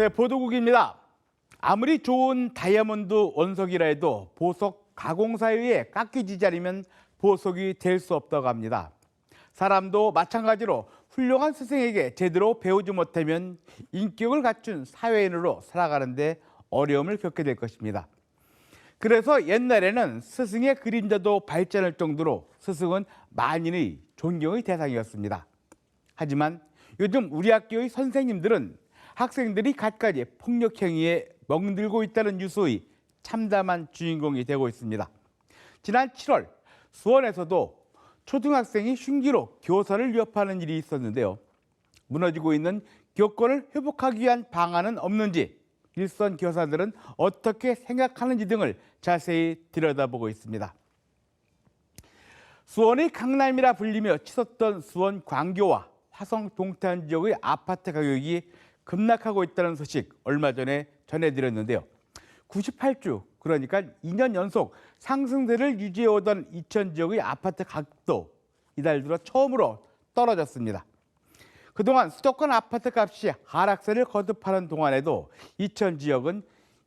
네, 보도국입니다. 아무리 좋은 다이아몬드 원석이라 해도 보석 가공사에 의해 깎이지 않으면 보석이 될 수 없다고 합니다. 사람도 마찬가지로 훌륭한 스승에게 제대로 배우지 못하면 인격을 갖춘 사회인으로 살아가는데 어려움을 겪게 될 것입니다. 그래서 옛날에는 스승의 그림자도 발전할 정도로 스승은 만인의 존경의 대상이었습니다. 하지만 요즘 우리 학교의 선생님들은 학생들이 갖가지 폭력 행위에 멍들고 있다는 뉴스의 참담한 주인공이 되고 있습니다. 지난 7월 수원에서도 초등학생이 흉기로 교사를 위협하는 일이 있었는데요. 무너지고 있는 교권을 회복하기 위한 방안은 없는지 일선 교사들은 어떻게 생각하는지 등을 자세히 들여다보고 있습니다. 수원의 강남이라 불리며 치솟던 수원 광교와 화성 동탄 지역의 아파트 가격이 급락하고 있다는 소식 얼마 전에 전해드렸는데요. 98주 그러니까 2년 연속 상승세를 유지해오던 이천 지역의 아파트 가격도 이달 들어 처음으로 떨어졌습니다. 그동안 수도권 아파트 값이 하락세를 거듭하는 동안에도 이천 지역은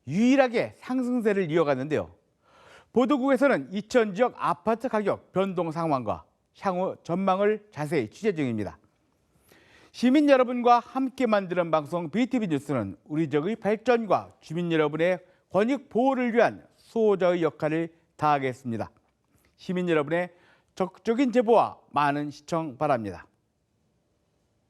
유일하게 상승세를 이어갔는데요. 보도국에서는 이천 지역 아파트 가격 변동 상황과 향후 전망을 자세히 취재 중입니다. 시민 여러분과 함께 만드는 방송 BTV 뉴스는 우리 지역의 발전과 주민 여러분의 권익 보호를 위한 수호자의 역할을 다하겠습니다. 시민 여러분의 적극적인 제보와 많은 시청 바랍니다.